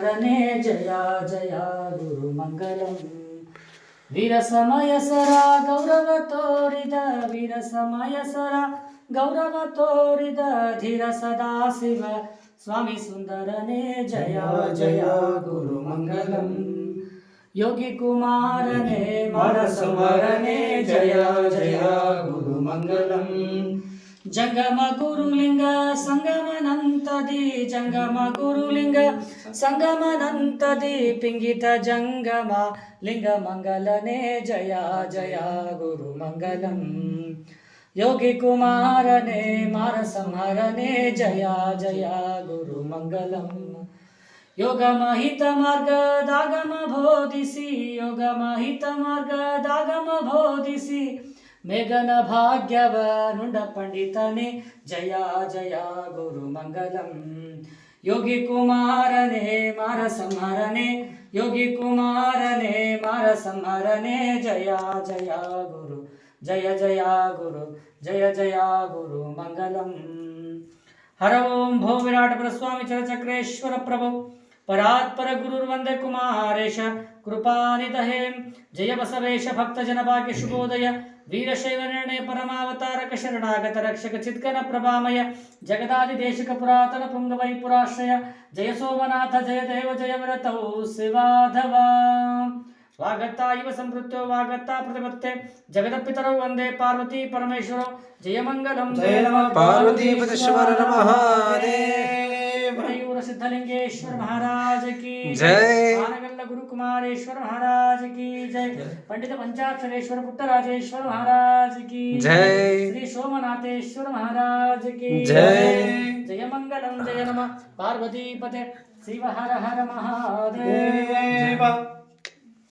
శరణే జయ జయ గురు మంగళం. వీర సమయ సరా గౌరవ తోరిద వీర సమయ సరా గౌరవ తోరిద ధీర సదా శివ స్వామి సుందరనే జయ జయ గురు మంగళం. యోగి కుమారనే మానసమరనే జయ జయ గురు మంగళం. ಜಂಗಮ ಗುರುಲಿಂಗ, ಸಂಗಮನಂತದಿ, ಜಂಗಮ ಗುರುಲಿಂಗ, ಸಂಗಮನಂತದಿ, ಪಿಂಗಿತ ಜಂಗಮ, ಲಿಂಗ ಮಂಗಲನೇ ಜಯ ಜಯ ಗುರು ಮಂಗಲಂ. ಯೋಗಿ ಕುಮಾರನೇ, ಮಾರ ಸಂಹರನೇ, ಜಯ ಜಯ ಗುರು ಮಂಗಲಂ. ಯೋಗ ಮಹಿತ ಮಾರ್ಗದಾಗಮ ಬೋಧಿಸಿ, ಯೋಗ ಮಹಿತ ಮಾರ್ಗದಾಗಮ ಬೋಧಿಸಿ మేఘన భాగ్యవనుండ పండితనే జయ జయ గురు మంగళం. యోగి కుమారనే మార సంహరనే యోగి కుమారనే మార సంహరనే జయ జయ గురు జయ జయ గురు జయ జయ గురు మంగళం. హర ఓం భో విరాట స్వామి చరచక్రేశ్వర ప్రభు. परात्परगुरुर्वन्दे कुमारेश कृपानितहे जय बसवेश भक्तजनभाग्य शुभोदय। निर्णय परमावतारक शरणागत रक्षक चित्कन प्रभामय। जगदादिदेशिक पुरातन पुङ्गवै पुराश्रय जय सोमनाथ जय देव जय व्रतौ शिवाधव। वागत्ता इव संवृत्तो वागत्ता प्रतिपत्ते। जगदपितरौ वंदे पार्वती परमेश्वरो। जयमङ्गलं जय नमः पार्वतीपतिश्वर नमः सिद्धलिंगेश्वर महाराज की जय आनगल्ला गुरु कुमारेश्वर महाराज की जय पंडित पंचाक्षरेश्वर पुट्टराजेश्वर महाराज की जय श्री सोमनाथेश्वर महाराज की जय जय मंगलम जय नम पार्वती पते शिव हर हर महादेव